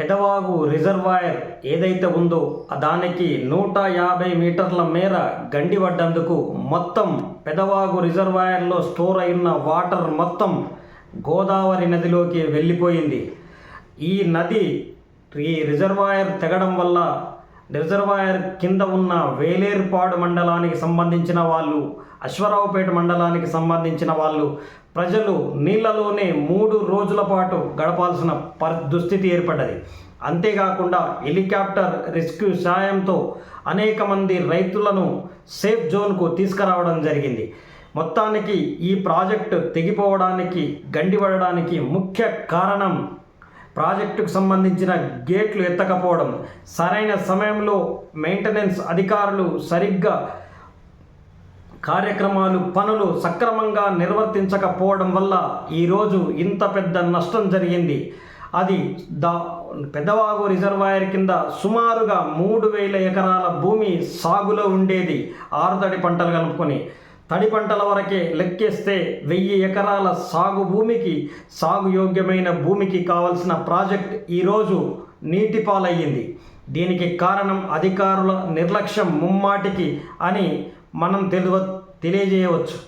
Pedavagu reservoir ఏదైతే ఉందో దానికి నూట యాభై మీటర్ల మేర గండి పడ్డందుకు మొత్తం పెదవాగు రిజర్వాయర్లో స్టోర్ అయిన వాటర్ మొత్తం గోదావరి నదిలోకి వెళ్ళిపోయింది. ఈ నది ఈ రిజర్వాయర్ తెగడం వల్ల రిజర్వాయర్ కింద ఉన్న వేలేరుపాడు మండలానికి సంబంధించిన వాళ్ళు అశ్వరావుపేట మండలానికి సంబంధించిన వాళ్ళు ప్రజలు నీళ్ళలోనే మూడు రోజుల పాటు గడపాల్సిన పర్ దుస్థితి ఏర్పడ్డది. అంతేకాకుండా హెలికాప్టర్ రెస్క్యూ సాయంతో అనేక మంది రైతులను సేఫ్ జోన్కు తీసుకురావడం జరిగింది. మొత్తానికి ఈ ప్రాజెక్టు తెగిపోవడానికి గండిపడడానికి ముఖ్య కారణం ప్రాజెక్టుకు సంబంధించిన గేట్లు ఎత్తకపోవడం సరైన సమయంలో మెయింటెనెన్స్ అధికారులు సరిగ్గా కార్యక్రమాలు పనులు సక్రమంగా నిర్వర్తించకపోవడం వల్ల ఈరోజు ఇంత పెద్ద నష్టం జరిగింది. అది దా పెద్దవాగు రిజర్వాయర్ కింద సుమారుగా మూడు వేల ఎకరాల భూమి సాగులో ఉండేది. ఆరుతడి పంటలు కలుపుకొని తడి పంటల వరకే లెక్కేస్తే వెయ్యి ఎకరాల సాగు భూమికి సాగు యోగ్యమైన భూమికి కావలసిన ప్రాజెక్ట్ ఈరోజు నీటిపాలయ్యింది. దీనికి కారణం అధికారుల నిర్లక్ష్యం ముమ్మాటికి అని మనం తెలివ తెలియజేయవచ్చు.